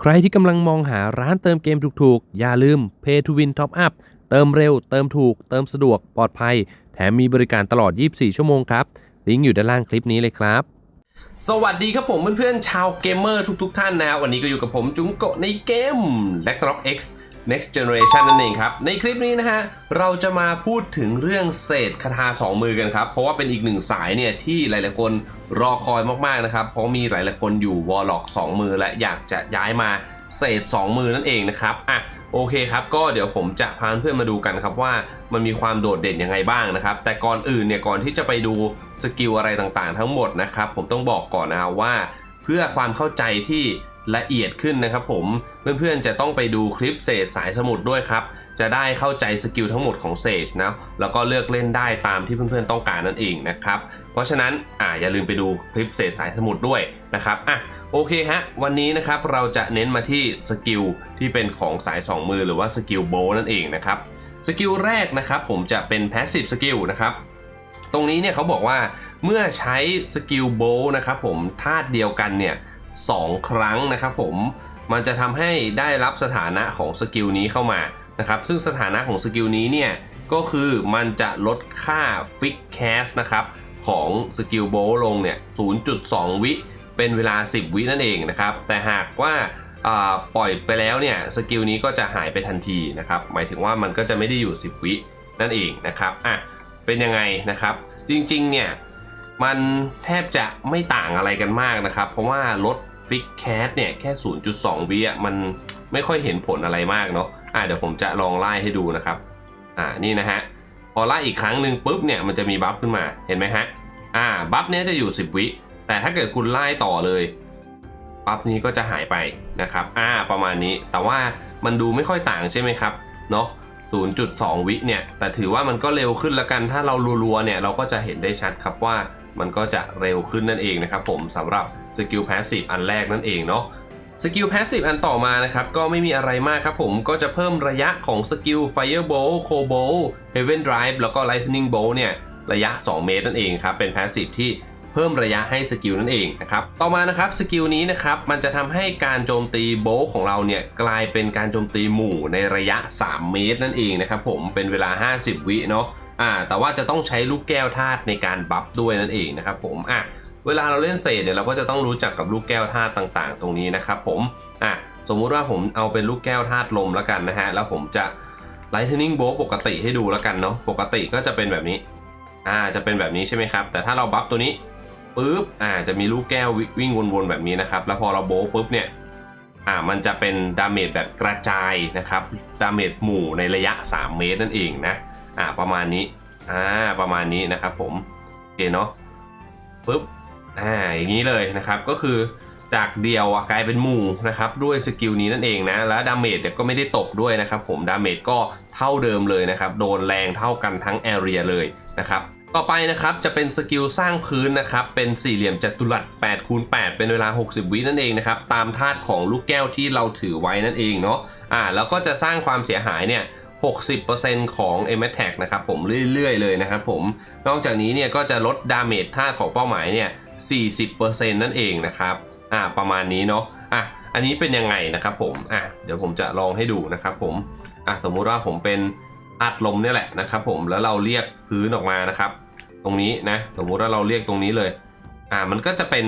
ใครที่กำลังมองหาร้านเติมเกมถูกๆ อย่าลืม Pay to Win Top Up เติมเร็ว เติมถูก เติมสะดวก ปลอดภัย แถมมีบริการตลอด 24 ชั่วโมงครับ ลิงก์อยู่ด้านล่างคลิปนี้เลยครับ สวัสดีครับผมเพื่อนๆชาวเกมเมอร์ทุกๆ ท่านนะวันนี้ก็อยู่กับผมจุงโกะในเกม l a c r o p X Next Generation นั่นเองครับ ในคลิปนี้นะฮะ เราจะมาพูดถึงเรื่องเศษคาถาสองมือกันครับ เพราะว่าเป็นอีกหนึ่งสายเนี่ยที่หลาย ๆ คนรอคอยมาก ๆ นะครับ เพราะมีหลาย ๆ คนอยู่วอลล็อกสองมือและอยากจะย้ายมาเศษ 2 มือนั่นเองนะครับ อะโอเคครับ ก็เดี๋ยวผมจะพาเพื่อนมาดูกันครับว่ามันมีความโดดเด่นยังไงบ้างนะครับ แต่ก่อนอื่นเนี่ยก่อนที่จะไปดูสกิลอะไรต่างๆ ทั้งหมดนะครับ ผมต้องบอกก่อนนะว่า เพื่อความเข้าใจที่ ละเอียดขึ้นนะครับผมเพื่อนๆจะต้องไปดูคลิปเศษสายสมุดด้วยครับ จะได้เข้าใจสกิลทั้งหมดของเซจนะแล้วก็เลือกเล่นได้ตามที่เพื่อนๆต้องการนั่นเองนะครับเพราะฉะนั้นอ่าอย่าลืมไปดูคลิปเศษสายสมุดด้วยนะครับอะโอเคฮะวันนี้นะครับเราจะเน้นมาที่สกิลที่เป็นของสาย 2 มือหรือว่าสกิลโบนั่นเองนะครับสกิลแรกนะครับผมจะเป็น passive skill นะครับตรงนี้เนี่ยเขาบอกว่าเมื่อใช้สกิลโบนะครับผมธาตุเดียวกันเนี่ย สองครั้งนะครับผมมันจะทำให้ได้รับสถานะของสกิลนี้เข้ามานะครับซึ่งสถานะของสกิลนี้เนี่ยก็คือมันจะลดค่าฟิกแคสนะครับของสกิลโบลงเนี่ย 0.2 วิเป็นเวลา 10 วินั่นเองนะครับ แต่หากว่าอ่าปล่อยไปแล้วเนี่ยสกิลนี้ก็จะหายไปทันทีนะครับ หมายถึงว่ามันก็จะไม่ได้อยู่ 10 วินั่นเองนะครับอะเป็นยังไงนะครับ จริงๆเนี่ยมันแทบจะไม่ต่างอะไรกันมากนะครับ เพราะว่าลด ฟิกแคสเนี่ยแค่ 0.2 วิอะมันไม่ค่อยเห็นผลอะไรมากเนาะอะเดี๋ยวผมจะลองไล่ให้ดูนะครับอ่านี่นะฮะพอไล่อีกครั้งหนึ่งปุ๊บเนี่ยมันจะมีบัฟขึ้นมาเห็นไหมฮะอ่าบัฟเนี้ยจะอยู่ 10 วิ แต่ถ้าเกิดคุณไล่ต่อเลยบัฟนี้ก็จะหายไปนะครับอ่าประมาณนี้แต่ว่ามันดูไม่ค่อยต่างใช่ไหมครับเนาะ0.2 วิเนี่ยแต่ถือว่ามันก็เร็วขึ้นแล้วกันถ้าเรารัวๆเนี่ยเราก็จะเห็นได้ชัดครับว่า มันก็จะเร็วขึ้นนั่นเองนะครับผมสำหรับสกิลแพสซีฟอันแรกนั่นเองเนาะสกิลแพสซีฟอันต่อมานะครับก็ไม่มีอะไรมากครับผมก็จะเพิ่มระยะของสกิล Firebolt Cobalt Heaven Drive แล้วก็ Lightning Bolt เนี่ยระยะ 2 เมตรนั่นเองครับเป็นแพสซีฟที่เพิ่มระยะให้สกิลนั่นเองนะครับต่อมานะครับสกิลนี้นะครับมันจะทำให้การโจมตีโบลของเราเนี่ยกลายเป็นการโจมตีหมู่ในระยะ 3 เมตรนั่นเองนะครับผมเป็นเวลา 50 วิเนาะ อ่าแต่ว่าจะต้องใช้ลูกแก้วธาตุในการบัฟด้วยนั่นเองนะครับผมอะเวลาเราเล่นเศษเนี่ยเราก็จะต้องรู้จักกับลูกแก้วธาตุต่างๆ ตรงนี้นะครับผมอะสมมุติว่าผมเอาเป็นลูกแก้วธาตุลมแล้วกันนะฮะแล้วผมจะ Lightning Bolt ปกติให้ดูแล้วกันเนาะปกติก็จะเป็นแบบนี้อ่าจะเป็นแบบนี้ใช่ไหมครับ แต่ถ้าเราบัฟตัวนี้ปุ๊บอ่าจะมีลูกแก้ววิ่งวนๆแบบนี้นะครับแล้วพอเราโบว์ปุ๊บเนี่ยอ่ามันจะเป็นดาเมจแบบกระจายนะครับดาเมจหมู่ในระยะ 3 เมตรนั่นเองนะ อ่าประมาณนี้อ่าประมาณนี้นะครับผมโอเคเนาะปุ๊บอ่าอย่างนี้เลยนะครับก็คือจากเดียวกลายเป็นหมู่นะครับด้วยสกิลนี้นั่นเองนะแล้วดาเมจเนี่ยก็ไม่ได้ตกด้วยนะครับผมดาเมจก็เท่าเดิมเลยนะครับโดนแรงเท่ากันทั้งแอเรียเลยนะครับต่อไปนะครับจะเป็นสกิลสร้างพื้นนะครับเป็นสี่เหลี่ยมจัตุรัส8คูณ8เป็นเวลา 60 วินั่นเองนะครับตามธาตุของลูกแก้วที่เราถือไว้นั่นเองเนาะอ่าแล้วก็จะสร้างความเสียหายเนี่ย 60%ของ m a t a c นะครับผมเรื่อยๆเลยนะครับผม นอกจากนี้เนี่ยก็จะลดดาเมจธาตุของเป้าหมายเนี่ย 40%นั่นเองนะครับ อ่าประมาณนี้เนาะ อะอันนี้เป็นยังไงนะครับผม อะเดี๋ยวผมจะลองให้ดูนะครับผม อะสมมุติว่าผมเป็นอัดลมเนี่ยแหละนะครับผม แล้วเราเรียกพื้นออกมานะครับ ตรงนี้นะ สมมุติว่าเราเรียกตรงนี้เลย อ่ามันก็จะเป็น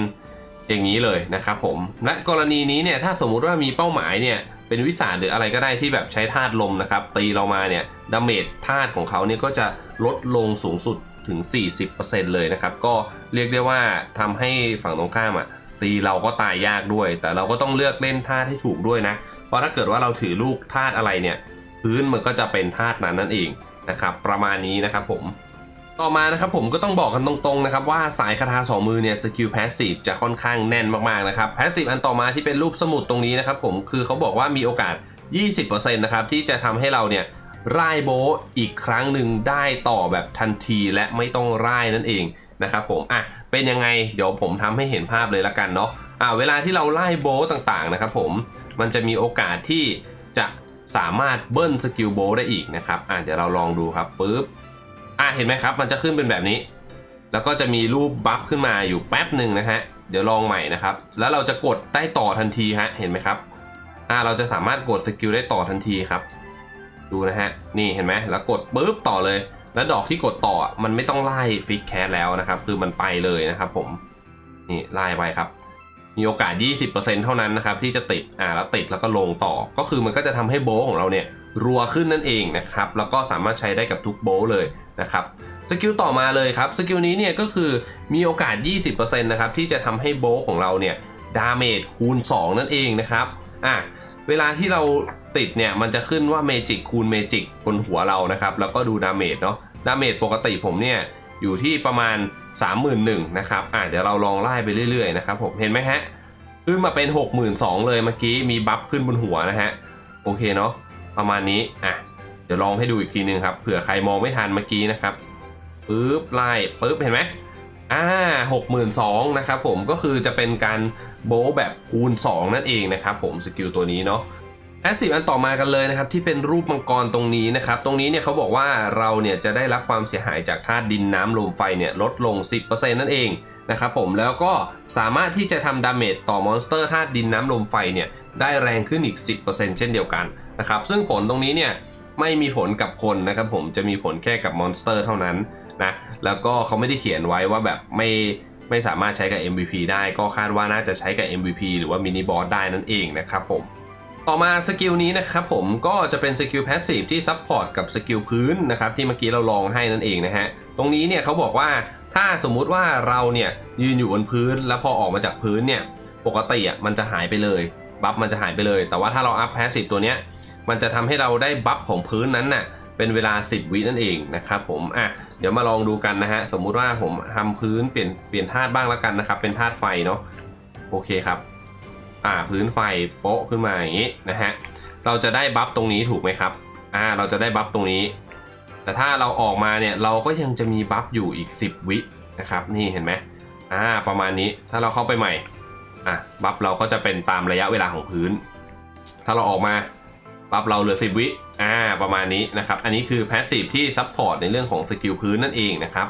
อย่างนี้เลยนะครับผม และกรณีนี้เนี่ยถ้าสมมุติว่ามีเป้าหมายเนี่ย เป็นวิสาหรืออะไรก็ได้ที่แบบใช้ธาตุลมนะครับ ตีเรามาเนี่ยดาเมจธาตุของเขาเนี่ยก็จะลดลงสูงสุดถึง 40%เลยนะครับ ก็เรียกได้ว่าทำให้ฝั่งตรงข้ามอะตีเราก็ตายยากด้วย แต่เราก็ต้องเลือกเล่นธาตุให้ถูกด้วยนะ เพราะถ้าเกิดว่าเราถือลูกธาตุอะไรเนี่ย พื้นมันก็จะเป็นธาตุนั้นนั่นเองนะครับ ประมาณนี้นะครับผม ต่อมานะครับผมก็ต้องบอกกันตรงๆนะครับว่าสายคาถาสองมือเนี่ยสกิลแพสซีฟจะค่อนข้างแน่นมากๆนะครับแพสซีฟอันต่อมาที่เป็นรูปสมุดตรงนี้นะครับผมคือเขาบอกว่ามีโอกาส 20%นะครับที่จะทำให้เราเนี่ยร่ายโบอีกครั้งหนึ่งได้ต่อแบบทันทีและไม่ต้องร่ายนั่นเองนะครับผมอะเป็นยังไงเดี๋ยวผมทำให้เห็นภาพเลยละกันเนาะอะเวลาที่เราไล่โบต่างๆนะครับผมมันจะมีโอกาสที่จะสามารถเบิ้ลสกิลโบได้อีกนะครับอะเดี๋ยวเราลองดูครับปุ๊บ อะเห็นไหมครับ มันจะขึ้นเป็นแบบนี้ แล้วก็จะมีรูปบัฟขึ้นมาอยู่แป๊บหนึ่งนะฮะ เดี๋ยวลองใหม่นะครับ แล้วเราจะกดใต้ต่อทันทีฮะ เห็นไหมครับ อ่าเราจะสามารถกดสกิลได้ต่อทันทีครับ ดูนะฮะ นี่เห็นไหมแล้วกดปุ๊บต่อเลย แล้วดอกที่กดต่อมันไม่ต้องไล่ฟิกแคสแล้วนะครับ คือมันไปเลยนะครับผม นี่ไล่ไปครับ มีโอกาส 20%เท่านั้นนะครับที่จะติด อ่าแล้วติดแล้วก็ลงต่อ ก็คือมันก็จะทำให้โบว์ของเราเนี่ยรัวขึ้นนั่นเองนะครับ แล้วก็สามารถใช้ได้กับทุกโบว์เลย นะครับสกิลต่อมาเลยครับสกิลนี้เนี่ยก็คือมีโอกาส 20%นะครับที่จะทำให้โบของเราเนี่ยดาเมจคูณ 2 นั่นเองนะครับอะเวลาที่เราติดเนี่ยมันจะขึ้นว่าเมจิกคูณเมจิกบนหัวเรานะครับแล้วก็ดูดาเมจเนาะดาเมจปกติผมเนี่ยอยู่ที่ประมาณ 31,000นะครับอะเดี๋ยวเราลองไล่ไปเรื่อยๆนะครับผมเห็นไหมฮะขึ้นมาเป็น 62,000เลยเมื่อกี้มีบัฟขึ้นบนหัวนะฮะโอเคเนาะประมาณนี้อะ ดี๋ยวลองให้ดูอีกทีนึงครับเผื่อใครมองไม่ทันเมื่อกี้นะครับปึ๊บไล่ปึ๊บเห็นไหมอ่าหกหมื่นสองนะครับผมก็คือจะเป็นการโบว์แบบคูณ 2 นั่นเองนะครับผมสกิลตัวนี้เนาะแอสซีฟอันต่อมากันเลยนะครับที่เป็นรูปมังกรตรงนี้นะครับตรงนี้เนี่ยเขาบอกว่าเราเนี่ยจะได้รับความเสียหายจากธาตุดินน้ำลมไฟเนี่ยลดลง 10%นั่นเองนะครับผมแล้วก็สามารถที่จะทำดาเมจต่อมอนสเตอร์ธาตุดินน้ำลมไฟเนี่ยได้แรงขึ้นอีก 10%เช่นเดียวกันนะครับซึ่งผลตรงนี้เนี่ย ไม่มีผลกับคนนะครับผมจะมีผลแค่กับมอนสเตอร์เท่านั้นนะแล้วก็เขาไม่ได้เขียนไว้ว่าแบบไม่ไม่สามารถใช้กับ MVP ได้ก็คาดว่าน่าจะใช้กับ MVP หรือว่ามินิบอสได้นั่นเองนะครับผมต่อมาสกิลนี้นะครับผมก็จะเป็นสกิลแพสซีฟที่ซับพอร์ตกับสกิลพื้นนะครับที่เมื่อกี้เราลองให้นั่นเองนะฮะตรงนี้เนี่ยเขาบอกว่าถ้าสมมุติว่าเราเนี่ยยืนอยู่บนพื้น แล้วพอออกมาจากพื้นเนี่ยปกติอะมันจะหายไปเลยบัฟมันจะหายไปเลย แต่ว่าถ้าเราอัพแพสซีฟตัวเนี้ย มันจะทำให้เราได้บัฟของพื้นนั้นน่ะเป็นเวลา 10 วินั่นเองนะครับผมอะเดี๋ยวมาลองดูกันนะฮะสมมุติว่าผมทำพื้นเปลี่ยนเปลี่ยนธาตุบ้างแล้วกันนะครับ เป็นธาตุไฟเนาะโอเคครับอ่าพื้นไฟโป๊ะขึ้นมาอย่างนี้นะฮะเราจะได้บัฟตรงนี้ถูกไหมครับอ่าเราจะได้บัฟตรงนี้ แต่ถ้าเราออกมาเนี่ยเราก็ยังจะมีบัฟอยู่อีก 10 วินะครับนี่เห็นไหมอ่าประมาณนี้ถ้าเราเข้าไปใหม่อะบัฟเราก็จะเป็นตามระยะเวลาของพื้น ถ้าเราออกมา ปั๊บเราเหลือ 10 วิอ่าประมาณนี้นะครับ อันนี้คือแพสซีฟที่ซับพอร์ตในเรื่องของสกิลพื้นนั่นเองนะครับ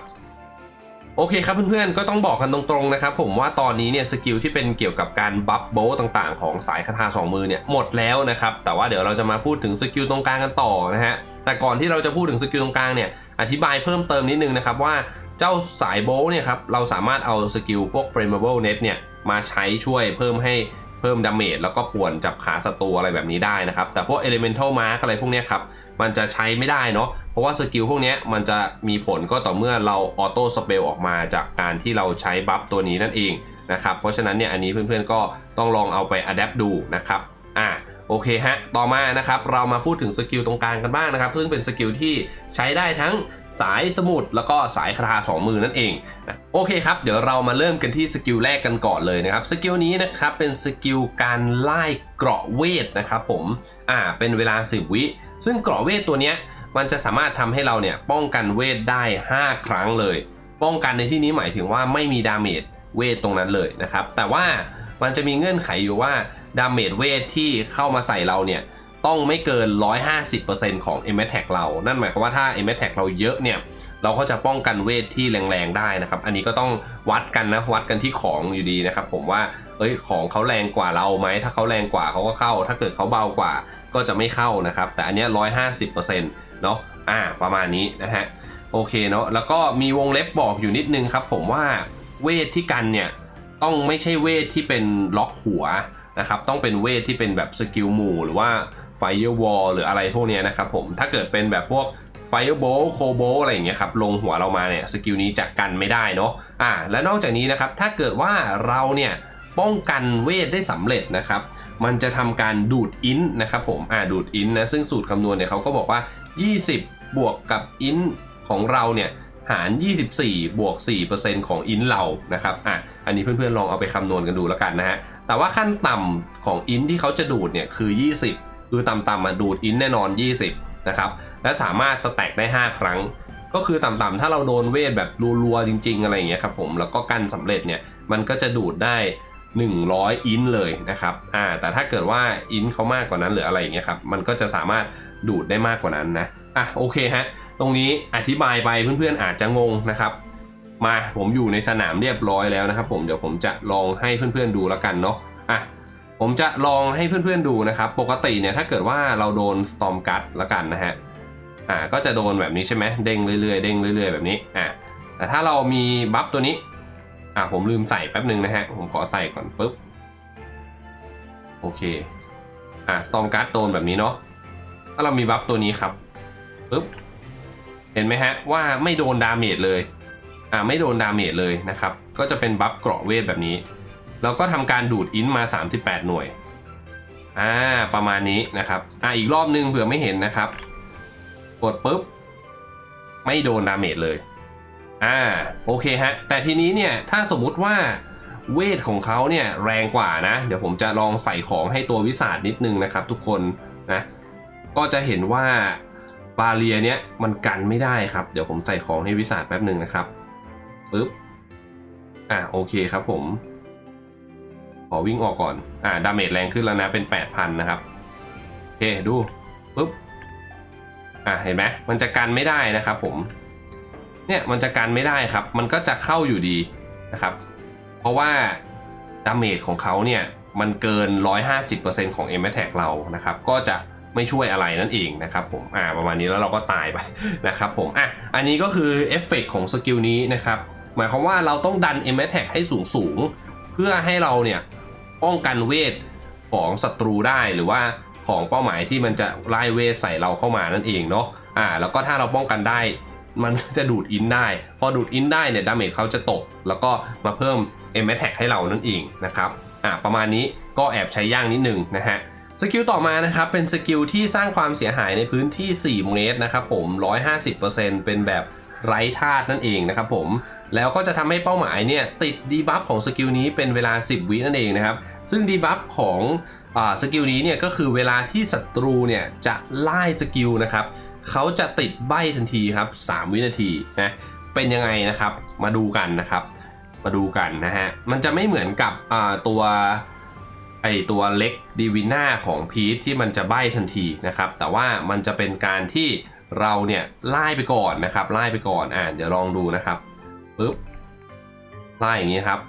โอเคครับเพื่อนๆ ก็ต้องบอกกันตรงๆนะครับผมว่าตอนนี้เนี่ยสกิลที่เป็นเกี่ยวกับการบัฟโบว์ต่างๆ ของสายคาถาสองมือเนี่ยหมดแล้วนะครับแต่ว่าเดี๋ยวเราจะมาพูดถึงสกิลตรงกลางกันต่อนะฮะแต่ก่อนที่เราจะพูดถึงสกิลตรงกลางเนี่ยอธิบายเพิ่มเติมนิดนึงนะครับว่าเจ้าสายโบว์เนี่ยครับเราสามารถเอาสกิลพวก Flammable Net เนี่ยมาใช้ช่วยเพิ่มให้ เพิ่มดาเมจแล้วก็ป่วนจับขาศัตรูอะไรแบบนี้ได้นะครับ แต่พวก Elemental Mark อะไรพวกนี้ครับมันจะใช้ไม่ได้เนาะเพราะว่าสกิลพวกนี้มันจะมีผลก็ต่อเมื่อเราออโต้สเปลออกมาจากการที่เราใช้บัฟตัวนี้นั่นเองนะครับเพราะฉะนั้นเนี่ยอันนี้เพื่อนๆก็ต้องลองเอาไปอัดแอปดูนะครับอะโอเคฮะ ต่อมานะครับ เรามาพูดถึงสกิลตรงกลางกันบ้างนะครับ ซึ่งเป็นสกิลที่ใช้ได้ทั้ง สายสมุดแล้วก็สายคาถาสองมือนั่นเองนะโอเคครับ เดี๋ยวเรามาเริ่มกันที่สกิลแรกกันก่อนเลยนะครับสกิลนี้นะครับเป็นสกิลการไล่เกราะเวทนะครับผมอ่าเป็นเวลา 10 วิ ซึ่งเกราะเวทตัวเนี้ยมันจะสามารถทำให้เราเนี่ยป้องกันเวทได้ 5 ครั้งเลย ป้องกันในที่นี้หมายถึงว่าไม่มีดาเมจเวทตรงนั้นเลยนะครับแต่ว่ามันจะมีเงื่อนไขอยู่ว่าดาเมจเวทที่เข้ามาใส่เราเนี่ย ต้องไม่เกิน 150%ของ m อ t a c เรา นั่นหมายความว่าถ้า m อ t a c เราเยอะเนี่ย เราก็จะป้องกันเวทที่แรงๆได้นะครับ อันนี้ก็ต้องวัดกันนะ วัดกันที่ของอยู่ดีนะครับ ผมว่า เอ้ย ของเขาแรงกว่าเราไหม ถ้าเขาแรงกว่าเขาก็เข้า ถ้าเกิดเขาเบากว่าก็จะไม่เข้านะครับ แต่อันนี้ร้อย150%เนาะ อ่า ประมาณนี้นะฮะ โอเคเนาะ แล้วก็มีวงเล็บบอกอยู่นิดนึงครับ ผมว่าเวทที่กันเนี่ยต้องไม่ใช่เวทที่เป็นล็อกหัวนะครับ ต้องเป็นเวทที่เป็นแบบสกิลหมู่หรือว่า Firewall หรืออะไรพวกนี้นะครับผมถ้าเกิดเป็นแบบพวก Firebolt c o b o อะไรอย่างเงี้ยครับลงหัวเรามาเนี่ยสกิลนี้จะกันไม่ได้เนาะอ่าและนอกจากนี้นะครับถ้าเกิดว่าเราเนี่ยป้องกันเวทได้สำเร็จนะครับมันจะทำการดูดอินนะครับผมอ่าดูดอินนะซึ่งสูตรคำนวณเนี่ยเขาก็บอกว่า 20 บวกกับอินของเราเนี่ยหาร 24 บวก 4%ของอินเรานะครับอะอันนี้เพื่อนๆลองเอาไปคำนวณกันดูแล้วกันนะฮะแต่ว่าขั้นต่ำของอินที่เขาจะดูดเนี่ยคือ 20 คือต่ำๆมาดูดอินแน่นอน 20 นะครับ และสามารถสแต็กได้ 5 ครั้ง ก็คือต่ำๆถ้าเราโดนเวทแบบรัวๆจริง ๆ อะไรอย่างเงี้ยครับผมแล้วก็กันสำเร็จเนี่ยมันก็จะดูดได้ 100 อินเลยนะครับอ่าแต่ถ้าเกิดว่าอินเขามากกว่านั้นหรืออะไรอย่างเงี้ยครับมันก็จะสามารถดูดได้มากกว่านั้นนะอะโอเคฮะตรงนี้อธิบายไปเพื่อนๆอาจจะงงนะครับมาผมอยู่ในสนามเรียบร้อยแล้วนะครับผมเดี๋ยวผมจะลองให้เพื่อนๆดูแล้วกันเนาะอะ ผมจะลองให้เพื่อนๆดูนะครับ ปกติเนี่ยถ้าเกิดว่าเราโดน Storm g u t แล้วกันนะฮะอ่าก็จะโดนแบบนี้ใช่ไหมเด้งเรื่อยๆเด้งเรื่อยๆแบบนี้อ่าแต่ถ้าเรามีบัฟตัวนี้อ่าผมลืมใส่แป๊บหนึ่งนะฮะผมขอใส่ก่อนปุ๊บโอเคอ่า Storm g u t โดนแบบนี้เนาะถ้าเรามีบัฟตัวนี้ครับปุ๊บเห็นไหมฮะว่าไม่โดนดาเมจเลยอ่าไม่โดนดาเมจเลยนะครับ ก็จะเป็นบัฟเกราะเวทแบบนี้ แล้วก็ทำการดูดอินมา 38 หน่วย อ่า ประมาณนี้นะครับ อ่าอีกรอบนึงเผื่อไม่เห็นนะครับ กดปุ๊บ ไม่โดนดาเมจเลย อ่า โอเคฮะ แต่ทีนี้เนี่ย ถ้าสมมุติว่าเวทของเขาเนี่ยแรงกว่านะ เดี๋ยวผมจะลองใส่ของให้ตัววิสาดนิดนึงนะครับ ทุกคนนะ ก็จะเห็นว่าบาเรียเนี้ยมันกันไม่ได้ครับ เดี๋ยวผมใส่ของให้วิสาดแป๊บหนึ่งนะครับปึ๊บ อ่าโอเคครับผม ขอวิ่งออกก่อน อ่า ดาเมจแรงขึ้นแล้วนะ เป็น 8,000 นะครับโอเคดูปึ๊บ อ่าเห็นไหมมันจะกันไม่ได้นะครับผม เนี่ยมันจะกันไม่ได้ครับ มันก็จะเข้าอยู่ดีนะครับ เพราะว่าดาเมจของเขาเนี่ย มันเกิน 150%ของ M a t t a c เรานะครับ ก็จะไม่ช่วยอะไรนั่นเองนะครับผม อ่า ประมาณนี้แล้วเราก็ตายไปนะครับผม อะ อันนี้ก็คือเอฟเฟกของสกิลนี้นะครับ หมายความว่าเราต้องดัน M a t t a c ให้สูงสูงเพื่อให้เราเนี่ย ป้องกันเวทของศัตรูได้หรือว่าของเป้าหมายที่มันจะไล่เวทใส่เราเข้ามานั่นเองเนาะอ่าแล้วก็ถ้าเราป้องกันได้มันจะดูดอินได้ พอดูดอินได้เนี่ยดาเมจเขาจะตก แล้วก็มาเพิ่ม M Attack ให้เรานั่นเองนะครับอ่าประมาณนี้ก็แอบใช้ย่างนิดนึงนะฮะสกิลต่อมานะครับเป็นสกิลที่สร้างความเสียหายในพื้นที่ 4 เมตรนะครับผม 150%เป็นแบบไร้ธาตุนั่นเองนะครับผม แล้วก็จะทำให้เป้าหมายเนี่ยติดดีบัฟของสกิลนี้เป็นเวลา 10 วินั่นเองนะครับ ซึ่งดีบัฟของอสกิลนี้เนี่ยก็คือเวลาที่ศัตรูเนี่ยจะไล่สกิลนะครับเขาจะติดใบทันทีครับ 3 วินาทีนะเป็นยังไงนะครับมาดูกันนะครับ มาดูกันนะฮะมันจะไม่เหมือนกับตัวไอตัวเล็กดีวิน่าของพีทที่มันจะใบทันทีนะครับ แต่ว่ามันจะเป็นการที่เราเนี่ยไล่ไปก่อนนะครับไล่ไปก่อนอ่าเดี๋ยวลองดูนะครับ ปึ๊บไล่อย่างนี้ครับ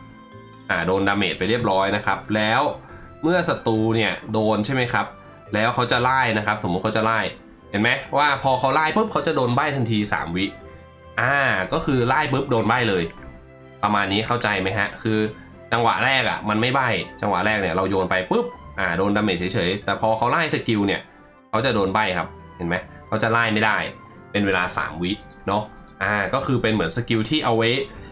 อ่าโดนดาเมจไปเรียบร้อยนะครับ แล้วเมื่อศัตรูเนี่ยโดนใช่ไหมครับ แล้วเขาจะไล่นะครับ สมมุติเขาจะไล่เห็นไหมว่าพอเขาไล่ปุ๊บเขาจะโดนใบทันที 3 วิอ่าก็คือไล่ปุ๊บโดนใบเลย ประมาณนี้เข้าใจไหมฮะ คือจังหวะแรกอะมันไม่ใบจังหวะแรกเนี่ยเราโยนไปปุ๊บอ่าโดนดาเมจเฉยๆแต่พอเขาไล่สกิลเนี่ยเขาจะโดนใบครับเห็นไหมเขาจะไล่ไม่ได้ เป็นเวลา 3 วิเนาะ อ่าก็คือเป็นเหมือนสกิลที่เอาไว้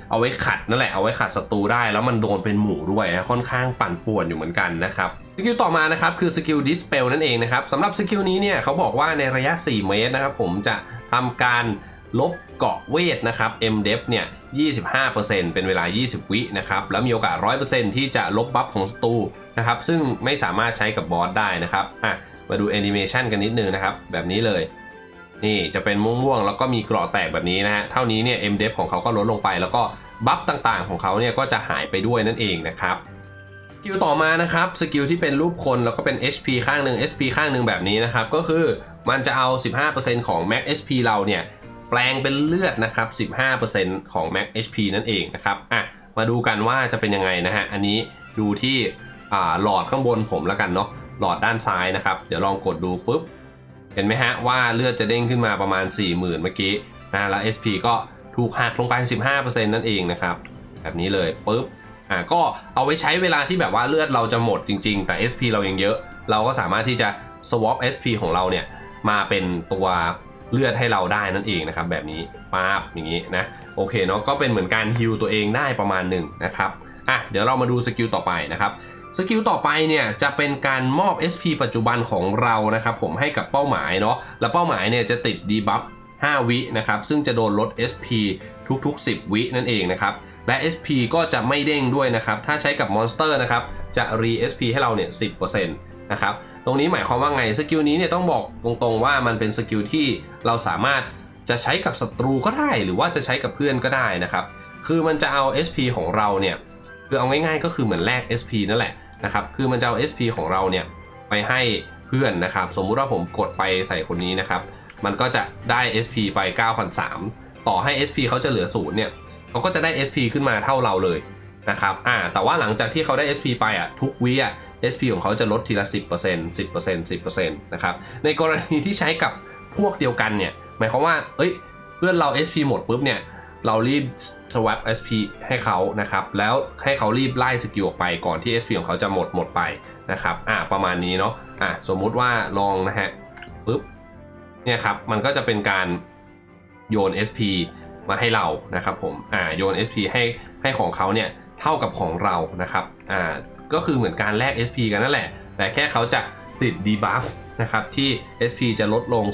เอาไว้ขัดนั่นแหละเอาไว้ขัดศัตรูได้แล้วมันโดนเป็นหมู่ด้วยนะค่อนข้างปั่นป่วนอยู่เหมือนกันนะครับสกิลต่อมานะครับคือสกิล Dispel นั่นเองนะครับสำหรับสกิลนี้เนี่ยเขาบอกว่าในระยะ 4 เมตรนะครับผมจะทำการลบเกาะเวทนะครับ m d e f เนี่ย 25%เป็นเวลา 20 วินะครับ แล้วมีโอกาส 100%ที่จะลบบัฟของศัตรูนะครับ ซึ่งไม่สามารถใช้กับบอสได้นะครับ อะ มาดูแอนิเมชันกันนิดนึงนะครับ แบบนี้เลย นี่จะเป็นม่วงๆแล้วก็มีเกราะแตกแบบนี้นะฮะ เท่านี้เนี่ย m d e f ของเขาก็ลดลงไป แล้วก็บัฟต่างๆของเขาเนี่ยก็จะหายไปด้วยนั่นเองนะครับสกิลต่อมานะครับสกิลที่เป็นรูปคนแล้วก็เป็น HP ข้างหนึ่ง SP ข้างหนึ่งแบบนี้นะครับ ก็คือมันจะเอา 15%ของ Max HP เราเนี่ยแปลงเป็นเลือดนะครับ 15%ของ Max HP นั่นเองนะครับอะมาดูกันว่าจะเป็นยังไงนะฮะ อันนี้ดูที่หลอดข้างบนผมแล้วกันเนาะหลอดด้านซ้ายนะครับ เดี๋ยวลองกดดูปุ๊บ เห็นไหมฮะว่าเลือดจะเด้งขึ้นมาประมาณ 40,000 เมื่อกี้นะแล้ว SP ก็ถูกหักลงไป 15%นั่นเองนะครับ แบบนี้เลยปุ๊บอ่าก็เอาไว้ใช้เวลาที่แบบว่าเลือดเราจะหมดจริง ๆ แต่ SP เรายังเยอะ เราก็สามารถที่จะ swap SP ของเราเนี่ยมาเป็นตัวเลือดให้เราได้นั่นเองนะครับ แบบนี้ป๊าบอย่างนี้นะโอเคเนาะก็เป็นเหมือนการฮิลตัวเองได้ประมาณหนึ่งนะครับอะเดี๋ยวเรามาดูสกิลต่อไปนะครับ สกิลต่อไปเนี่ยจะเป็นการมอบ SP ปัจจุบันของเรานะครับผมให้กับเป้าหมายเนาะแล้วเป้าหมายเนี่ยจะติดดีบัฟ5วินะครับซึ่งจะโดนลด SP ทุกๆ 10 วินั่นเองนะครับและ SP ก็จะไม่เด้งด้วยนะครับถ้าใช้กับมอนสเตอร์นะครับจะรี SP ให้เราเนี่ย10%นะครับตรงนี้หมายความว่าไงสกิลนี้เนี่ยต้องบอกตรงๆว่ามันเป็นสกิลที่เราสามารถจะใช้กับศัตรูก็ได้ หรือว่าจะใช้กับเพื่อนก็ได้นะครับคือมันจะเอา SP ของเราเนี่ย คือเอาง่ายๆก็คือเหมือนแลก SP นั่นแหละนะครับ คือมันจะเอา SP ของเราเนี่ยไปให้เพื่อนนะครับ สมมุติว่าผมกดไปใส่คนนี้นะครับ มันก็จะได้ SP ไป9,003ต่อให้ SP เขาจะเหลือศูนย์เนี่ยเขาก็จะได้ SP ขึ้นมาเท่าเราเลยนะครับ อ่า แต่ว่าหลังจากที่เขาได้ SP ไปอะทุกวิอะ SP ของเขาจะลดทีละ 10% 10% 10%นะครับ ในกรณีที่ใช้กับพวกเดียวกันเนี่ย หมายความว่า เอ้ย เพื่อนเรา SP หมดปุ๊บเนี่ย เรารีบ swap SP ให้เขานะครับ แล้วให้เขารีบไล่สกิลออกไปก่อนที่ SP ของเขาจะหมดหมดไปนะครับ อ่าประมาณนี้เนาะ อะสมมุติว่าลองนะฮะปุ๊บ เนี่ยครับ มันก็จะเป็นการโยน SP มาให้เรานะครับผม อ่าโยน SP ให้ให้ของเขาเนี่ยเท่ากับของเรานะครับ อ่าก็คือเหมือนการแลก SP กันนั่นแหละ แต่แค่เขาจะติด debuff นะครับที่ SP จะลดลง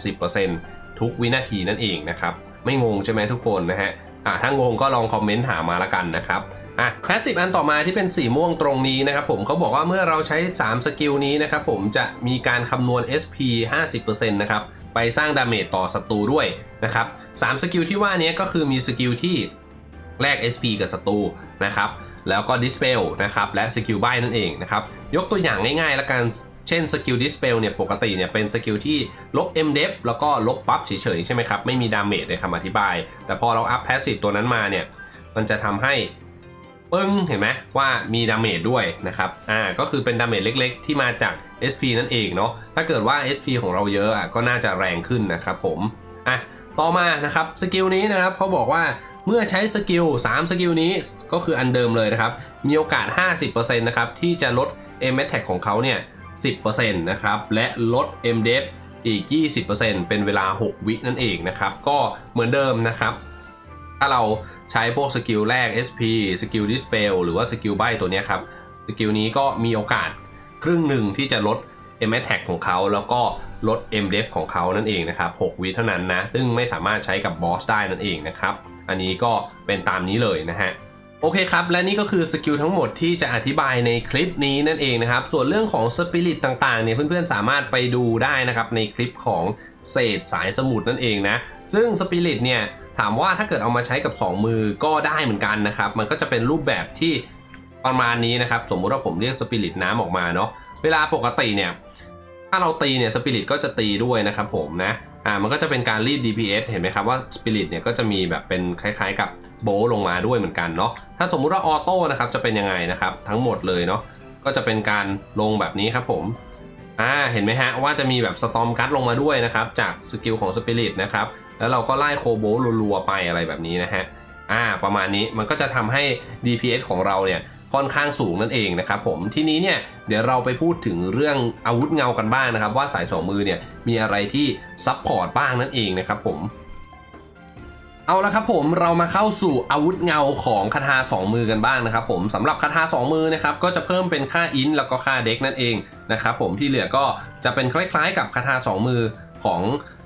10%ทุกวินาทีนั่นเองนะครับ ไม่งงใช่ไหมทุกคนนะฮะ อ่าถ้างงก็ลองคอมเมนต์หามาละกันนะครับอะแพสซีฟอันต่อมาที่เป็นสีม่วงตรงนี้นะครับผมเขาบอกว่าเมื่อเราใช้ 3 สกิลนี้นะครับผมจะมีการคำนวณ SP 50%นะครับไปสร้างดาเมจต่อศัตรูด้วยนะครับ3สกิลที่ว่านี้ก็คือมีสกิลที่แลก SP กับศัตรูนะครับแล้วก็ Dispel นะครับและสกิลใบนั่นเองนะครับยกตัวอย่างง่ายๆล้วกัน เช่นสกิล Dispel เนี่ยปกติเนี่ยเป็นสกิลที่ลบ MDEF แล้วก็ลบปั๊บเฉยๆใช่ไหมครับ ไม่มีดาเมจในคำอธิบาย แต่พอเราอัพ Passive ตัวนั้นมาเนี่ยมันจะทำให้ปึ้งเห็นไหมว่ามีดาเมจด้วยนะครับอ่าก็คือเป็นดาเมจเล็กๆ ที่มาจาก SP นั่นเองเนาะถ้าเกิดว่า SP ของเราเยอะอะก็น่าจะแรงขึ้นนะครับผมอะต่อมานะครับสกิลนี้นะครับเขาบอกว่าเมื่อใช้สกิล3สกิลนี้ก็คืออันเดิมเลยนะครับ มีโอกาส 50%นะครับที่จะลด M attack ของเขาเนี่ย 10%นะครับและลด M def อีก 20%เป็นเวลา 6 วินั่นเองนะครับ ก็เหมือนเดิมนะครับ ถ้าเราใช้พวกสกิลแรก SP สกิล Dispel หรือว่าสกิลใบตัวนี้ครับ สกิลนี้ก็มีโอกาสครึ่งหนึ่งที่จะลด M attack ของเขาแล้วก็ลด M def ของเขานั่นเองนะครับ 6 วิเท่านั้นนะ ซึ่งไม่สามารถใช้กับบอสได้นั่นเองนะครับ อันนี้ก็เป็นตามนี้เลยนะฮะ โอเคครับ และนี่ก็คือสกิลทั้งหมดที่จะอธิบายในคลิปนี้นั่นเองนะครับ ส่วนเรื่องของสปิริตต่างๆเนี่ยเพื่อนๆสามารถไปดูได้นะครับในคลิปของเศษสายสมุทรนั่นเองนะ ซึ่งสปิริตเนี่ยถามว่าถ้าเกิดเอามาใช้กับ 2 มือก็ได้เหมือนกันนะครับ มันก็จะเป็นรูปแบบที่ประมาณนี้นะครับ สมมุติว่าผมเรียกสปิริตน้ำออกมาเนาะเวลาปกติเนี่ยถ้าเราตีเนี่ยสปิริตก็จะตีด้วยนะครับผมนะ อ่ามันก็จะเป็นการรีด DPS เห็นไหมครับว่าสปิริตเนี่ยก็จะมีแบบเป็นคล้ายๆกับโบว์ลงมาด้วยเหมือนกันเนาะถ้าสมมุติว่าออโต้นะครับจะเป็นยังไงนะครับทั้งหมดเลยเนาะก็จะเป็นการลงแบบนี้ครับผมอ่าเห็นไหมฮะว่าจะมีแบบสตอมกัดลงมาด้วยนะครับจากสกิลของสปิริตนะครับแล้วเราก็ไล่โคโบรัวๆไปอะไรแบบนี้นะฮะอ่าประมาณนี้มันก็จะทำให้ DPS ของเราเนี่ย ค่อนข้างสูงนั่นเองนะครับผมทีนี้เนี่ยเดี๋ยวเราไปพูดถึงเรื่องอาวุธเงากันบ้างนะครับ ว่าสายสองมือเนี่ยมีอะไรที่ซับพอร์ตบ้างนั่นเองนะครับผมเอาละครับผมเรามาเข้าสู่อาวุธเงาของคาถา2 มือกันบ้างนะครับผมสำหรับคาถา2 มือนะครับก็จะเพิ่มเป็นค่าอินแล้วก็ค่าเด็กนั่นเองนะครับผมที่เหลือก็จะเป็นคล้ายๆ กับคาถา2 มือของ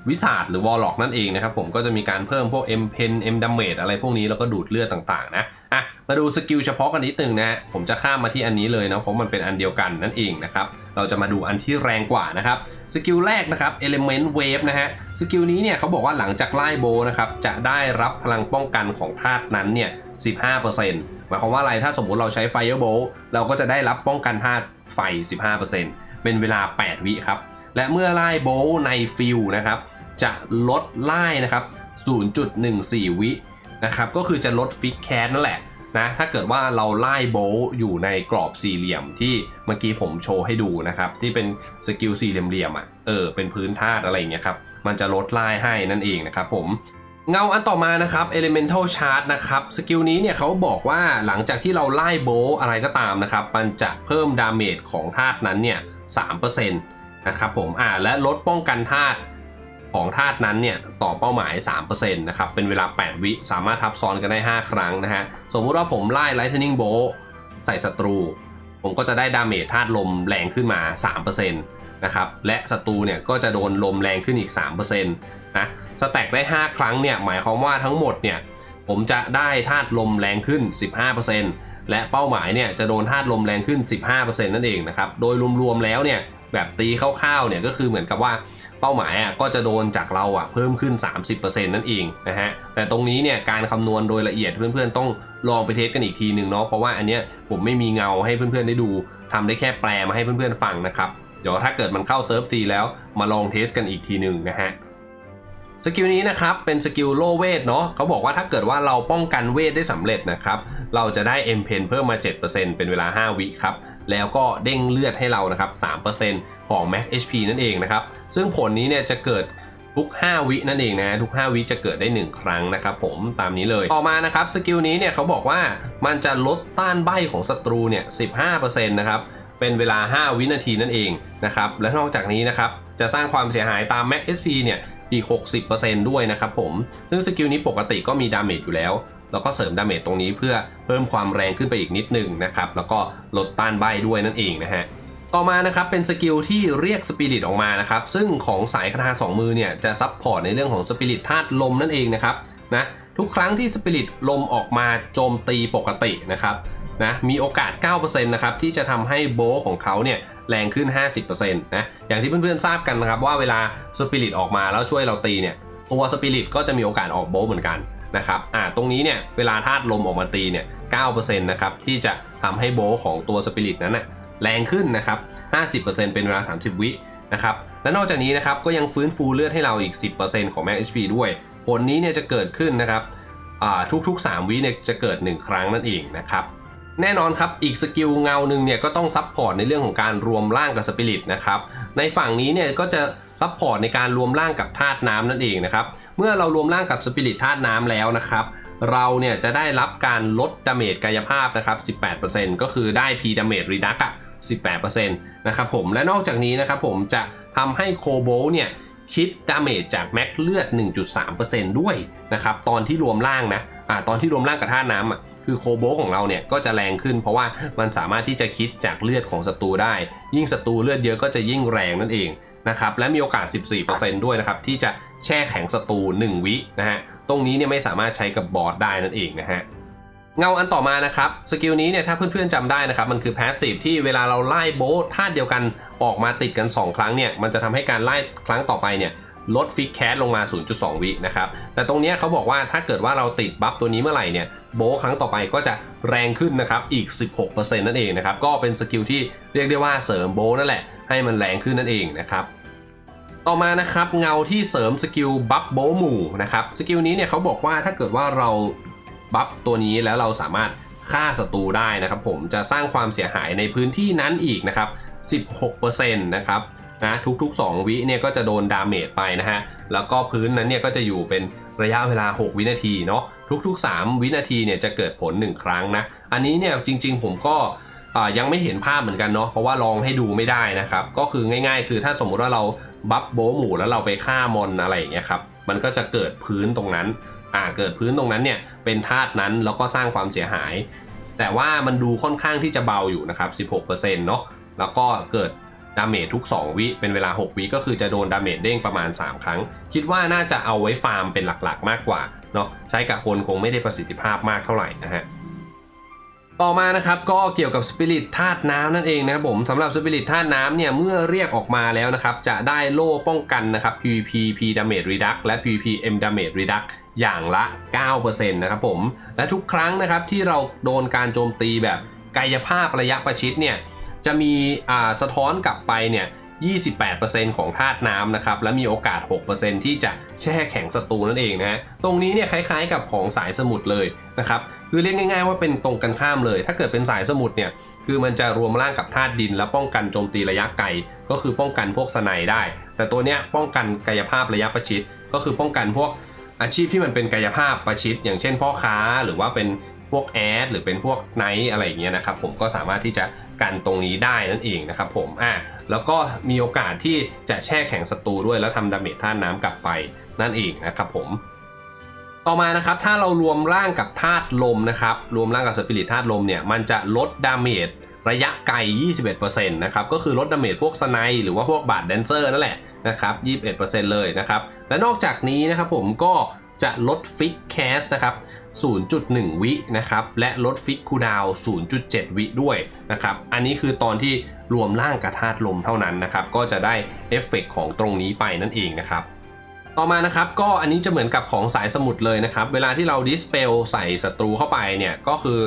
วิสาดหรือวอลล็อกนั่นเองนะครับผมก็จะมีการเพิ่มพวก M pen M damage อะไรพวกนี้แล้วก็ดูดเลือดต่างๆนะอะมาดูสกิลเฉพาะกันนิดนึงนะผมจะข้ามมาที่อันนี้เลยนะเพราะมันเป็นอันเดียวกันนั่นเองนะครับเราจะมาดูอันที่แรงกว่านะครับสกิลแรกนะครับ Element Wave นะฮะสกิลนี้เนี่ยเขาบอกว่าหลังจากไล่โบนะครับจะได้รับพลังป้องกันของธาตุนั้นเนี่ย15%หมายความว่าอะไรถ้าสมมุติเราใช้ Firebolt เราก็จะได้รับป้องกันธาตุไฟ 15%เป็นเวลา 8 วิครับ และเมื่อไล่โบในฟิลนะครับ จะลดไล่นะครับ 0.14 วินะครับ ก็คือจะลดฟิกแคสนั่นแหละนะ ถ้าเกิดว่าเราไล่โบอยู่ในกรอบสี่เหลี่ยมที่เมื่อกี้ผมโชว์ให้ดูนะครับ ที่เป็นสกิลสี่เหลี่ยมอะ เออ เป็นพื้นธาตุอะไรอย่างเงี้ยครับ มันจะลดไล่ให้นั่นเองนะครับผมเงาอันต่อมานะครับ Elemental Charge นะครับ สกิลนี้เนี่ยเขาบอกว่าหลังจากที่เราไล่โบอะไรก็ตามนะครับ มันจะเพิ่มดาเมจของธาตุนั้นเนี่ย 3%นะครับผมอ่าและลดป้องกันธาตุของธาตุนั้นเนี่ยต่อเป้าหมาย 3%นะครับเป็นเวลา 8 วิสามารถทับซ้อนกันได้ 5 ครั้งนะฮะสมมุติว่าผมไล่ Lightning Bolt ใส่ศัตรู ผมก็จะได้ดาเมจธาตุลมแรงขึ้นมา 3%นะครับและศัตรูเนี่ยก็จะโดนลมแรงขึ้นอีก 3%นะสแต็กได้ 5 ครั้งเนี่ยหมายความว่าทั้งหมดเนี่ยผมจะได้ธาตุลมแรงขึ้น 15%และเป้าหมายเนี่ยจะโดนธาตุลมแรงขึ้น 15%นั่นเองนะครับโดยรวมๆแล้วเนี่ย แบบตีคร่าวๆเนี่ยก็คือเหมือนกับว่าเป้าหมายอะก็จะโดนจากเราอะเพิ่มขึ้น 30%นั่นเองนะฮะแต่ตรงนี้เนี่ยการคำนวณโดยละเอียดเพื่อนๆ ต้องลองไปเทสกันอีกทีหนึ่งเนาะเพราะว่าอันเนี้ยผมไม่มีเงาให้เพื่อนๆได้ดูทำได้แค่แปลมาให้เพื่อนๆฟังนะครับเดี๋ยวถ้าเกิดมันเข้าเซิร์ฟซีแล้วมาลองเทสกันอีกทีหนึ่งนะฮะสกิลนี้นะครับเป็นสกิลโลเวทเนาะเขาบอกว่าถ้าเกิดว่าเราป้องกันเวทได้สำเร็จนะครับเราจะได้ M Pen เพิ่มมา 7%เป็นเวลา 5 วิครับแล้วก็เด้งเลือดให้เรานะครับ3%ของ Max HP นั่นเองนะครับ ซึ่งผลนี้เนี่ยจะเกิดทุก 5 วินั่นเองนะทุก 5 วิจะเกิดได้ 1 ครั้งนะครับผมตามนี้เลยต่อมานะครับสกิลนี้เนี่ยเขาบอกว่ามันจะลดต้านใบของศัตรูเนี่ย15%นะครับเป็นเวลา 5 วินาทีนั่นเองนะครับและนอกจากนี้นะครับจะสร้างความเสียหายตาม Max SP เนี่ยอีก 60%ด้วยนะครับผม ซึ่งสกิลนี้ปกติก็มีดาเมจอยู่แล้ว แล้วก็เสริมดาเมจตรงนี้เพื่อเพิ่มความแรงขึ้นไปอีกนิดหนึ่งนะครับ แล้วก็ลดต้านใบด้วยนั่นเองนะฮะต่อมานะครับเป็นสกิลที่เรียกสปิริตออกมานะครับซึ่งของสายคาถาสองมือเนี่ยจะซับพอร์ตในเรื่องของสปิริตธาตุลมนั่นเองนะครับนะทุกครั้งที่สปิริตลมออกมาโจมตีปกตินะครับนะมีโอกาส 9%นะครับที่จะทำให้โบว์ของเขาเนี่ยแรงขึ้น 50%นะอย่างที่เพื่อนๆทราบกันนะครับว่าเวลาสปิริตออกมาแล้วช่วยเราตีเนี่ยตัวสปิริตก็จะมีโอกาสออกโบว์เหมือนกัน นะครับอ่าตรงนี้เนี่ยเวลาธาตุลมออกมาตีเนี่ย9%นะครับที่จะทำให้โบว์ของตัวสปิริตนั้นนะแรงขึ้นนะครับ 50%เป็นเวลา 30 วินะครับและนอกจากนี้นะครับก็ยังฟื้นฟูเลือดให้เราอีก 10%ของ Max HP ด้วย ผลนี้เนี่ยจะเกิดขึ้นนะครับอ่าทุกๆ 3 วิเนี่ยจะเกิด 1 ครั้งนั่นเองนะครับแน่นอนครับอีกสกิลเงาหนึ่งเนี่ยก็ต้องซับพอร์ตในเรื่องของการรวมร่างกับสปิริตนะครับในฝั่งนี้เนี่ยก็จะ ซับพอร์ตในการรวมร่างกับธาตุน้ำนั่นเองนะครับ เมื่อเรารวมร่างกับสปิริตธาตุน้ำแล้วนะครับ เราเนี่ยจะได้รับการลดดาเมจกายภาพนะครับ 18%ก็คือได้ P ดาเมจรีดักอะ18%นะครับผม และนอกจากนี้นะครับผมจะทำให้โคโบลเนี่ยคิดดาเมจจากแม็กเลือด 1.3%ด้วยนะครับตอนที่รวมร่างนะอ่าตอนที่รวมร่างกับธาตุน้ำอะคือโคโบของเราเนี่ยก็จะแรงขึ้น เพราะว่ามันสามารถที่จะคิดจากเลือดของศัตรูได้ ยิ่งศัตรูเลือดเยอะก็จะยิ่งแรงนั่นเอง นะครับและมีโอกาส 14%ด้วยนะครับที่จะแช่แข็งศัตรู1 วินะฮะตรงนี้เนี่ยไม่สามารถใช้กับบอดได้นั่นเองนะฮะเงาอันต่อมานะครับสกิลนี้เนี่ยถ้าเพื่อนๆจำได้นะครับมันคือแพสซีฟที่เวลาเราไล่โบสธาตุเดียวกันออกมาติดกัน 2 ครั้งเนี่ยมันจะทำให้การไล่ครั้งต่อไปเนี่ย ลดฟิกแคสลงมา 0.2 วินะครับ แต่ตรงนี้เขาบอกว่าถ้าเกิดว่าเราติดบัฟตัวนี้เมื่อไหร่เนี่ยโบครั้งต่อไปก็จะแรงขึ้นนะครับอีก 16%นั่นเองนะครับ ก็เป็นสกิลที่เรียกได้ว่าเสริมโบนั่นแหละให้มันแรงขึ้นนั่นเองนะครับต่อมานะครับเงาที่เสริมสกิลบัฟโบหมู่นะครับสกิลนี้เนี่ยเขาบอกว่าถ้าเกิดว่าเราบัฟตัวนี้แล้วเราสามารถฆ่าศัตรูได้นะครับ ผมจะสร้างความเสียหายในพื้นที่นั้นอีกนะครับ 16%นะครับ นะทุก ๆ 2 วิเนี่ยก็จะโดนดาเมจไปนะฮะแล้วก็พื้นนั้นเนี่ยก็จะอยู่เป็นระยะเวลา 6 วินาทีเนาะทุก ๆ 3 วินาทีเนี่ยจะเกิดผล 1 ครั้งนะ อันนี้เนี่ยจริง ๆ ผมก็ยังไม่เห็นภาพเหมือนกันเนาะเพราะว่าลองให้ดูไม่ได้นะครับ ก็คือง่ายๆ คือถ้าสมมุติว่าเราบัฟโบหมู่แล้วเราไปฆ่ามอนอะไรอย่างเงี้ยครับมันก็จะเกิดพื้นตรงนั้นอ่าเกิดพื้นตรงนั้นเนี่ยเป็นธาตุนั้นแล้วก็สร้างความเสียหาย แต่ว่ามันดูค่อนข้างที่จะเบาอยู่นะครับ 16%เนาะแล้วก็เกิด ดาเมจทุก 2 วิ เป็นเวลา 6 วิ ก็คือจะโดนดาเมจเด้งประมาณ 3 ครั้ง คิดว่าน่าจะเอาไว้ฟาร์มเป็นหลักๆ มากกว่าเนาะใช้กับคนคงไม่ได้ประสิทธิภาพมากเท่าไหร่นะฮะต่อมานะครับก็เกี่ยวกับสปิริตธาตุน้ำนั่นเองนะครับผมสำหรับสปิริตธาตุน้ำเนี่ยเมื่อเรียกออกมาแล้วนะครับจะได้โล่ป้องกันนะครับ PVP P Damage Reduct และ PVP M Damage Reduct อย่างละ 9%นะครับผม และทุกครั้งนะครับที่เราโดนการโจมตีแบบกายภาพระยะประชิดเนี่ย จะมีสะท้อนกลับไปเนี่ย28%ของธาตุน้ำนะครับ และมีโอกาส 6%ที่จะแช่แข็งศัตรูนั่นเองนะฮะตรงนี้เนี่ยคล้ายๆกับของสายสมุทรเลยนะครับ คือเรียกง่าย ๆ ว่าเป็นตรงกันข้ามเลย ถ้าเกิดเป็นสายสมุทรเนี่ยคือมันจะรวมร่างกับธาตุดิน และป้องกันโจมตีระยะไกล ก็คือป้องกันพวกสไนได้ แต่ตัวเนี้ยป้องกันกายภาพระยะประชิด ก็คือป้องกันพวกอาชีพที่มันเป็นกายภาพประชิด อย่างเช่นพ่อค้าหรือว่าเป็น พวกแอดหรือเป็นพวกไนท์อะไรอย่างเงี้ยนะครับผมก็สามารถที่จะกันตรงนี้ได้นั่นเองนะครับผมอะแล้วก็มีโอกาสที่จะแช่แข็งศัตรูด้วยแล้วทำดาเมจธาตุน้ำกลับไปนั่นเองนะครับผม ต่อมานะครับถ้าเรารวมร่างกับธาตุลมนะครับรวมร่างกับสปิริตธาตุลมเนี่ยมันจะลดดาเมจระยะไกล 21%นะครับ ก็คือลดดาเมจพวกสไนหรือว่าพวกบาดแดนเซอร์นั่นแหละนะครับ 21%เลยนะครับ และนอกจากนี้นะครับผมก็จะลดฟิกแคสนะครับ 0.1 วินะครับ และลดฟิกคูดาวน์0.7 วิด้วยนะครับ อันนี้คือตอนที่รวมร่างกับธาตุลมเท่านั้นนะครับ ก็จะได้เอฟเฟกต์ของตรงนี้ไปนั่นเองนะครับต่อมานะครับก็อันนี้จะเหมือนกับของสายสมุทรเลยนะครับ เวลาที่เราดิสเปลใส่ศัตรูเข้าไปเนี่ยก็คือ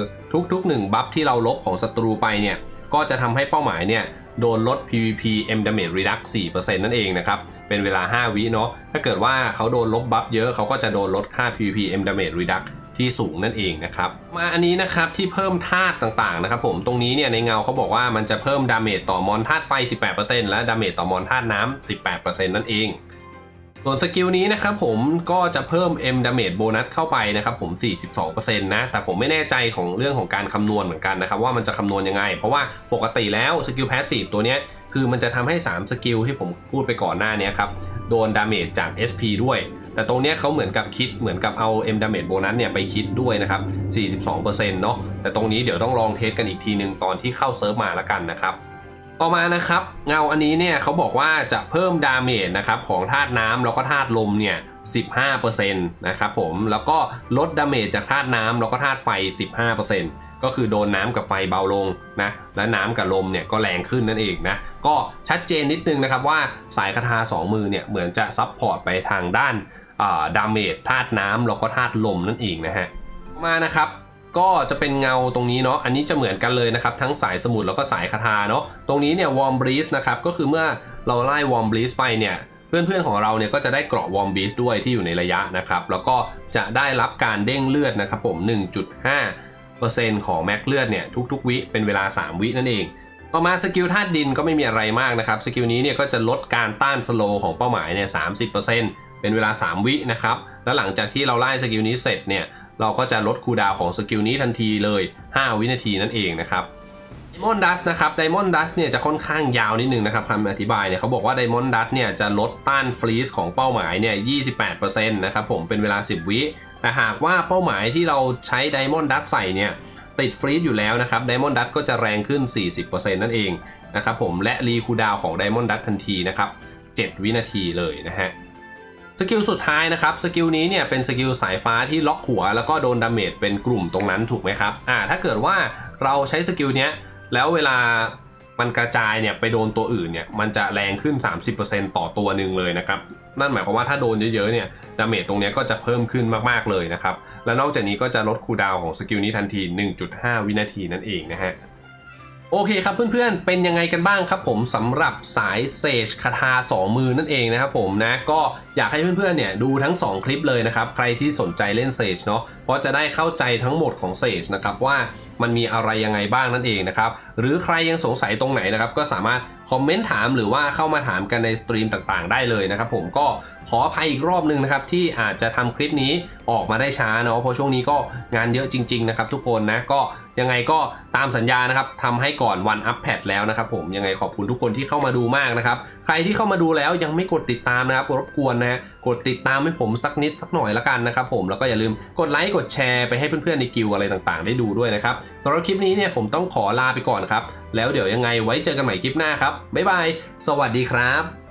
ทุกๆ1บัฟที่เราลบของศัตรูไปเนี่ยก็จะทำให้เป้าหมายเนี่ยโดนลด PVP M Damage Reduct 4%นั่นเองนะครับ เป็นเวลา 5 วิเนาะ ถ้าเกิดว่าเขาโดนลบบัฟเยอะเขาก็จะโดนลดค่า PVP M Damage Reduct ที่สูงนั่นเองนะครับ มาอันนี้นะครับที่เพิ่มธาตุต่างๆนะครับผมตรงนี้เนี่ยในเงาเขาบอกว่ามันจะเพิ่มดาเมจต่อมอนธาตุไฟ 18%และดาเมจต่อมอนธาตุน้ำ18%นั่นเอง ส่วนสกิลนี้นะครับผมก็จะเพิ่ม M damage โบนัสเข้าไปนะครับผม 42%นะแต่ผมไม่แน่ใจของเรื่องของการคำนวณเหมือนกันนะครับว่ามันจะคำนวณยังไง เพราะว่าปกติแล้วสกิล Passive ตัวเนี้ยคือมันจะทำให้ 3 สกิลที่ผมพูดไปก่อนหน้านี้ครับโดนดาเมจจาก SP ด้วย แต่ตรงเนี้ยเขาเหมือนกับคิดเหมือนกับเอา M damage โบนัสเนี่ยไปคิดด้วยนะครับ 42%เนาะแต่ตรงนี้เดี๋ยวต้องลองเทสกันอีกทีหนึ่งตอนที่เข้าเซิร์ฟมาแล้วกันนะครับต่อมานะครับเงาอันนี้เนี่ยเขาบอกว่าจะเพิ่มดาเมจนะครับของธาตุน้ำแล้วก็ธาตุลมเนี่ย15%นะครับผมแล้วก็ลดดาเมจจากธาตุน้ำแล้วก็ธาตุไฟ 15%ก็คือโดนน้ำกับไฟเบาลงนะและน้ำกับลมเนี่ยก็แรงขึ้นนั่นเองนะก็ชัดเจนนิดนึงนะครับว่าสายคาถา2มือเนี่ยเหมือนจะซับพอร์ตไปทางด้าน ดาเมจธาตุน้ำแล้วก็ธาตุลมนั่นเองนะฮะมานะครับก็จะเป็นเงาตรงนี้เนาะ อันนี้จะเหมือนกันเลยนะครับ ทั้งสายสมุดแล้วก็สายคาถาเนาะ ตรงนี้เนี่ยวอร์มบรีสนะครับ ก็คือเมื่อเราไล่วอร์มบรีสไปเนี่ย เพื่อนๆของเราเนี่ยก็จะได้เกราะวอร์มบรีสด้วยที่อยู่ในระยะนะครับ แล้วก็จะได้รับการเด้งเลือดนะครับผม 1.5%ของแม็กเลือดเนี่ยทุกๆ วิเป็นเวลา 3 วินั่นเอง ต่อมาสกิลธาตุดินก็ไม่มีอะไรมากนะครับ สกิลนี้เนี่ยก็จะลดการต้านสโลของเป้าหมายเนี่ย30% เป็นเวลา 3 วินะครับ แล้วหลังจากที่เราไล่สกิลนี้เสร็จเนี่ยเราก็จะลดคูดาวของสกิลนี้ทันทีเลย 5 วินาทีนั่นเองนะครับไดมอนด์ดัสนะครับไดมอนด์ดัสเนี่ยจะค่อนข้างยาวนิดนึงนะครับคำอธิบายเนี่ยเขาบอกว่าไดมอนด์ดัสเนี่ยจะลดต้านฟรีซของเป้าหมายเนี่ย 28%นะครับผมเป็นเวลา 10 วิ แต่หากว่าเป้าหมายที่เราใช้ไดมอนด์ดัสใส่เนี่ยติดฟรีซอยู่แล้วนะครับไดมอนด์ดัสก็จะแรงขึ้น 40%นั่นเองนะครับผมและรีคูดาวของไดมอนด์ดัสทันทีนะครับ 7 วินาทีเลยนะฮะ สกิลสุดท้ายนะครับสกิลนี้เนี่ยเป็นสกิลสายฟ้าที่ล็อกหัว แล้วก็โดนดาเมจเป็นกลุ่มตรงนั้นถูกไหมครับอ่าถ้าเกิดว่าเราใช้สกิลเนี้ยแล้วเวลามันกระจายเนี่ยไปโดนตัวอื่นเนี่ยมันจะแรงขึ้น 30%ต่อตัวหนึ่งเลยนะครับนั่นหมายความว่าถ้าโดนเยอะๆเนี่ยดาเมจตรงนี้ก็จะเพิ่มขึ้นมากๆเลยนะครับและนอกจากนี้ก็จะลดคูลดาวของสกิลนี้ทันที 1.5 วินาทีนั่นเองนะฮะ โอเคครับเพื่อนๆ เป็นยังไงกันบ้างครับผมสำหรับสายเซจคาถา2 มือนั่นเองนะครับผมนะก็อยากให้เพื่อนๆเนี่ยดูทั้ง 2 คลิปเลยนะครับ ใครที่สนใจเล่นเซจเนาะเพราะจะได้เข้าใจทั้งหมดของเซจนะครับว่ามันมีอะไรยังไงบ้างนั่นเองนะครับ หรือใครยังสงสัยตรงไหนนะครับก็สามารถคอมเมนต์ถามหรือว่าเข้ามาถามกันในสตรีมต่างๆ ได้เลยนะครับผมก็ขออภัยอีกรอบหนึงนะครับที่อาจจะทำคลิปนี้ออกมาได้ช้าเนาะเพราะช่วงนี้ก็งานเยอะจริง ๆ นะครับทุกคนนะก็ยังไงก็ตามสัญญานะครับทำให้ก่อนวันอัปเดตแล้วนะครับผมยังไงขอบคุณทุกคนที่เข้ามาดูมากนะครับใครที่เข้ามาดูแล้วยังไม่กดติดตามนะครับรบกวนนะฮะกดติดตามให้ผมสักนิดสักหน่อยละกันนะครับผมแล้วก็อย่าลืมกดไลค์กดแชร์ไปให้เพื่อนๆในกิวอะไรต่างๆ ได้ดูด้วยนะครับสำหรับคลิปนี้เนี่ยผมต้องขอลาไปก่อนครับแล้วเดี๋ยวยังไงไว้เจอกันใหม่คลิปหน้าครับบ๊ายบาย สวัสดีครับ